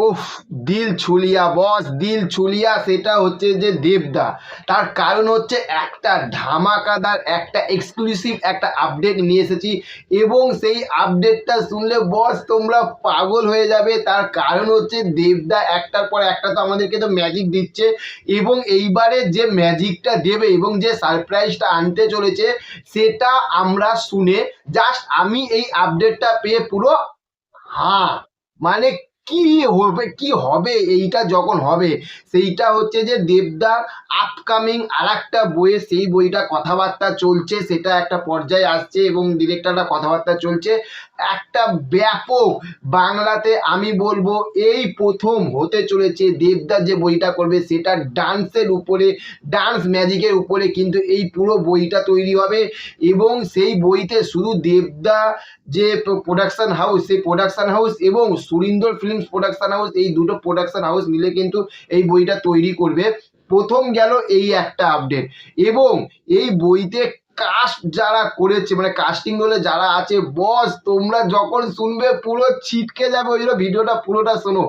উফ, দিল ছুলিয়া, বস, দিল ছুলিয়া, সেটা হচ্ছে যে দেবদা। তার কারণ হচ্ছে একটা ধামাকাদার, একটা এক্সক্লুসিভ একটা আপডেট নিয়ে এসেছি এবং সেই আপডেটটা শুনলে, বস, তোমরা পাগল হয়ে যাবে। তার কারণ হচ্ছে দেবদা একটার পর একটা তো আমাদেরকে তো ম্যাজিক দিচ্ছে এবং এইবারে যে ম্যাজিকটা দেবে এবং যে সারপ্রাইজটা আনতে চলেছে, সেটা আমরা শুনে জাস্ট আমি এই আপডেটটা পেয়ে পুরো হ্যাঁ মানে কি হবে কি হবে, এইটা যখন হবে, সেইটা হচ্ছে যে দেবদার আপকামিং আর একটা বইয়ে সেই বইটা কথাবার্তা চলছে, সেটা একটা পর্যায়ে আসছে এবং ডিরেক্টরটা কথাবার্তা চলছে। একটা ব্যাপক বাংলাতে আমি বলব, এই প্রথম হতে চলেছে দেবদার যে বইটা করবে, সেটা ডান্সের উপরে, ডান্স ম্যাজিকের উপরে কিন্তু এই পুরো বইটা তৈরি হবে এবং সেই বইতে শুধু দেবদা যে প্রোডাকশান হাউস সেই প্রোডাকশন হাউস এবং সুরিন্দর ফিল্মস প্রোডাকশান হাউস এই দুটো প্রোডাকশান হাউস মিলে কিন্তু এই বইটা তৈরি করবে। প্রথম গেল এই একটা আপডেট এবং এই বইতে কাস্ট যারা করেছে মানে কাস্টিং হলে যারা আছে বস তোমরা যখন শুনবে পুরো ছিটকে যাবে ওই ভিডিওটা পুরোটা শোনো।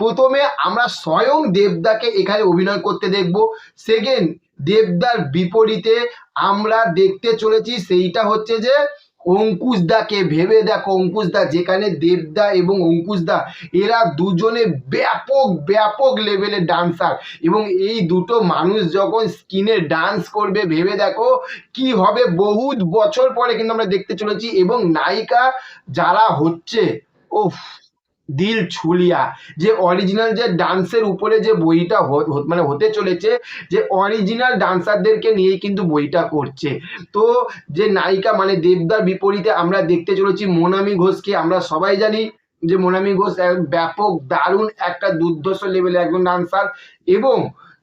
প্রথমে আমরা স্বয়ং দেবদাকে এখানে অভিনয় করতে দেখব। সেকেন্ড দেবদার বিপরীতে আমরা দেখতে চলেছি, সেইটা হচ্ছে যে অঙ্কুশদাকে ভেবে দেখো, অঙ্কুশদা যেখানে দেবদা এবং অঙ্কুশদা, এরা দুজনে ব্যাপক ব্যাপক লেভেলের ডান্সার এবং এই দুটো মানুষ যখন স্কিনে ডান্স করবে, ভেবে দেখো কি হবে বহুত বছর পরে কিন্তু আমরা দেখতে চলেছি এবং নায়িকা যারা হচ্ছে ওফ দিল ছুলিয়া, যে অরিজিনাল যে ডান্সের উপরে যে বইটা মানে হতে চলেছে, যে অরিজিনাল ডান্সারদেরকে নিয়েই কিন্তু বইটা করছে। তো যে নায়িকা মানে দেবদার বিপরীতে আমরা দেখতে চলেছি মোনামি ঘোষকে। আমরা সবাই জানি যে মোনামি ঘোষ ব্যাপক, দারুণ একটা দুর্ধর্ষ লেভেলের একজন ডান্সার এবং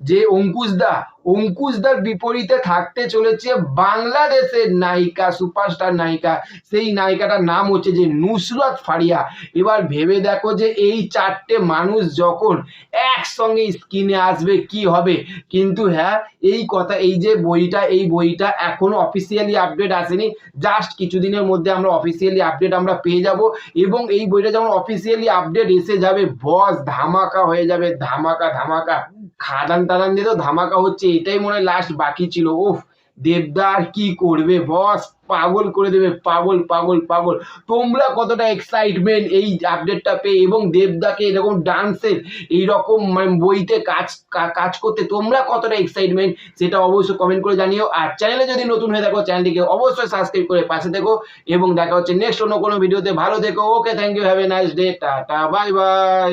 যে অঙ্কুশদা অঙ্কুশদার বিপরীতে থাকতে চলেছে বাংলাদেশের নায়িকা, সুপারস্টার নায়িকা। সেই নায়িকাটার নাম হচ্ছে যে নুসরত ফারিয়া। এবার ভেবে দেখো যে এই চারটে মানুষ যখন একসঙ্গে স্ক্রিনে আসবে, কি হবে? কিন্তু হ্যাঁ এই কথা, এই যে বইটা, এই বইটা এখনও অফিসিয়ালি আপডেট আসেনি। জাস্ট কিছুদিনের মধ্যে আমরা অফিসিয়ালি আপডেট আমরা পেয়ে যাব। এবং এই বইটা যখন অফিসিয়ালি আপডেট এসে যাবে, বস ধামাকা হয়ে যাবে। ধামাকা ধামাকা। খাদান টাদান দিয়ে তো ধামাকা হচ্ছে এটাই মনে হয় লাস্ট বাকি ছিল। ওফ দেবদার কি করবে বস পাগল করে দেবে, পাগল পাগল পাগল। তোমরা কতটা এক্সাইটমেন্ট এই আপডেটটা পেয়ে এবং দেবদাকে এরকম ডান্সের এইরকম মানে বইতে কাজ কাজ করতে তোমরা কতটা এক্সাইটমেন্ট সেটা অবশ্যই কমেন্ট করে জানিও। আর চ্যানেলে যদি নতুন হয়ে থাকো চ্যানেলটিকে অবশ্যই সাবস্ক্রাইব করে পাশে থেকো এবং দেখা হচ্ছে নেক্সট অন্য কোনো ভিডিওতে ভালো থেকো okay thank you have a nice day tata bye bye